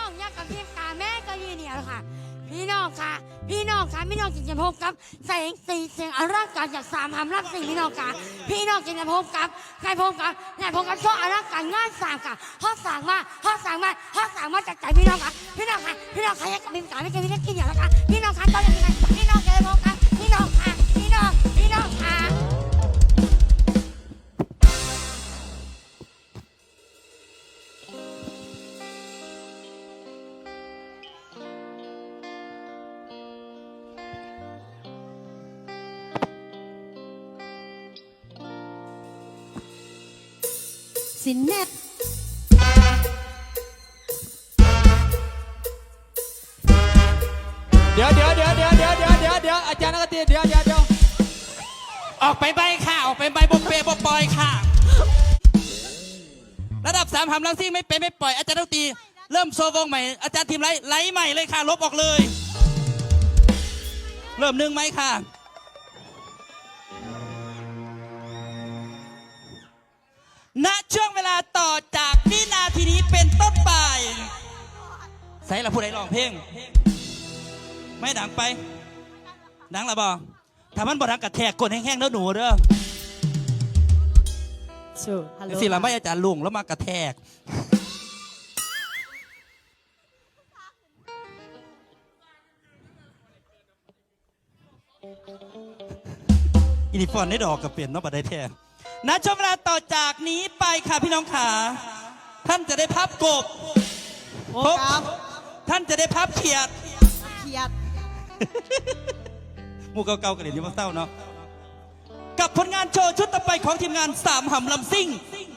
้องยักษ์กับพี่กาแม่ก็ยีเนี่ยแหละค่ะ พี่น้องค่ะ พี่น้องค่ะพี่น้องจึงจะพบกับแสงสีเสียงอลังการจากสามหำรับสี่พี่น้องค่ะพี่น้องจึงจะพบกับใครพบกับใครพบกับช่วงอลังการงานสางค่ะฮอดสร้างมาฮอดสร้างมาฮอดสร้างมาจากใจพี่น้องค่ะพี่น้องค่ะพี่น้องค่ะยักษ์กับพี่กาไม่เคยมีนักกินอย่างละค่ะพี่น้องค่ะตอนนี้พี่น้องจะพบกับ สินแนบเดี๋ยวเดี๋ยวเดี๋ยวเดี๋ยวเดี๋ยวเดี๋ยวเดี๋ยวเดี๋ยวอาจารย์นักดนตรีเดี๋ยวเดี๋ยวเดี๋ยวออกไปใบค่ะ ออกไปใบบกเปย์บปล่อยค่ะ ระดับสามหำลังซิ่งไม่เป็นไม่ปล่อย อาจารย์นักดนตรีเริ่มโซวงใหม่ อาจารย์ทีมไรไลฟ์ใหม่เลยค่ะ ลบออกเลย เริ่มหนึ่งไหมค่ะ ณช่วงเวลาต่อจากวินาทีนี้เป็นต้นไปใส่ละผู้ใดร้องเพลง ไม่ดังไป ดังละบอถ้ามันบ่ดังกระแทกกดแห้งๆแล้วหนูเด้อชูฮัลโหลสิละไม่อาจารย์ลุงแล้วมากระแทก อินิฟอนได้ดอกกับเปลี่ยนเนอกบัดได้แท้ ณช่วงเวลาต่อจากนี้ไปค่ะพี่น้องขาท่านจะได้พับกบโอ้ครับ ท่านจะได้พับเขียดเครียดหมูเก่าๆกันเดี๋ยวนี้มาเศร้าเนาะกับผลงานโชว์ชุดต่อไปของทีมงานสามหำลำซิ่ง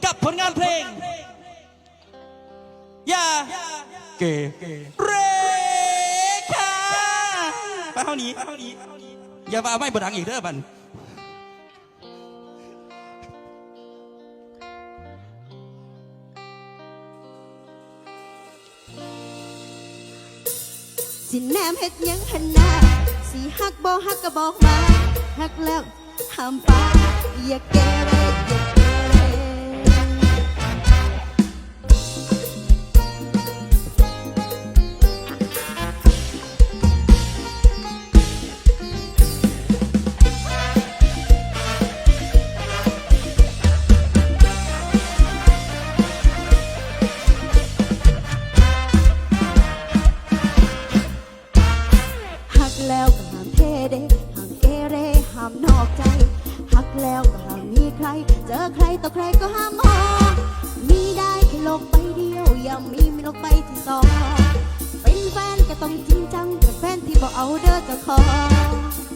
กับผลงานเพลง อย่าเกเรค่ะไปเท่านี้อย่ามาเอาไม่บดังอีกเด้อบัน สิแนมเฮ็ดยังหันหน้าสิฮักบ่ฮักก็บอกมาฮักแล้วห้ามปาอย่าเกเร เจอใครต่อใครก็ห้ามมองมีได้แค่โลกใบเดียว อย่ามีไม่โลกใบที่สองเป็นแฟนก็ต้องจริงจังกับแฟนที่บอกเอาเด้อเจะขออ